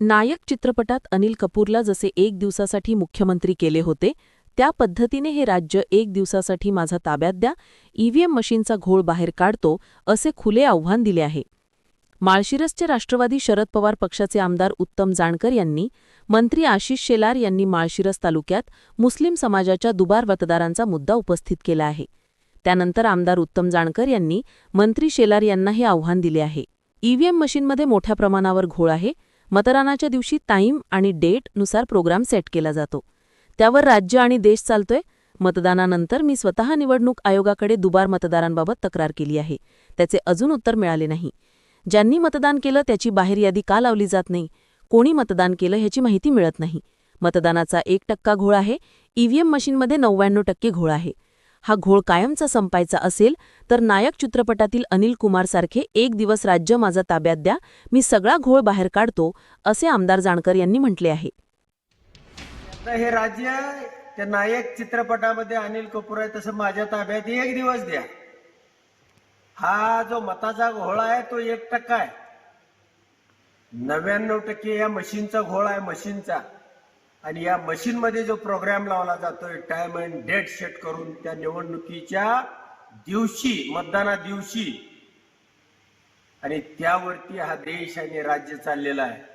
नायक चित्रपटात अनिल कपूरला जसे एक दिवसासाठी मुख्यमंत्री केले होते त्या पद्धतीने हे राज्य एक दिवसासाठी माझा ताब्यात द्या ईव्हीएम मशीनचा घोळ बाहेर काढतो असे खुले आव्हान दिले आहे. माळशिरसचे राष्ट्रवादी शरद पवार पक्षाचे आमदार उत्तम जानकर यांनी मंत्री आशिष शेलार यांनी माळशिरस तालुक्यात मुस्लिम समाजाच्या दुबार मतदारांचा मुद्दा उपस्थित केला आहे. त्यानंतर आमदार उत्तम जानकर यांनी मंत्री शेलार यांना हे आव्हान दिले आहे. ईव्हीएम मशीनमध्ये मोठ्या प्रमाणावर घोळ आहे मतदानाच्या दिवशी टाईम आणि डेटनुसार प्रोग्राम सेट केला जातो. त्यावर राज्य आणि देश चालतोय. मतदानानंतर मी स्वतः निवडणूक आयोगाकडे दुबार मतदारांबाबत तक्रार केली आहे. त्याचे अजून उत्तर मिळाले नाही. ज्यांनी मतदान केलं त्याची बाहेर यादी का लावली जात नाही? कोणी मतदान केलं ह्याची माहिती मिळत नाही. मतदानाचा एक टक्का घोळ आहे. ईव्हीएम मशीनमध्ये नव्याण्णव टक्के घोळ आहे. हा घोळ कायमचा संपायचा असेल तर नायक चित्रपटातील अनिल कुमारसारखे एक दिवस राज्य माझा ताब्यात द्या मी सगळा घोळ बाहेर काढतो असे आमदार जाणकर यांनी म्हटले आहे. तर हे राज्य त्या नायक चित्रपटामध्ये अनिल कपूर आहे तसं माझ्या ताब्यात एक दिवस द्या. हा जो मताचा घोळा आहे तो एक टक्का आहे. नव्याण्णव टक्के या मशीनचा घोळा आहे मशीनचा. आणि या मशीन मध्ये जो प्रोग्राम लावला जातोय टाइम अँड डेट सेट करून त्या निवडणुकीच्या दिवशी मतदाना दिवशी आणि त्यावरती हा देश आणि राज्य चाललेला आहे.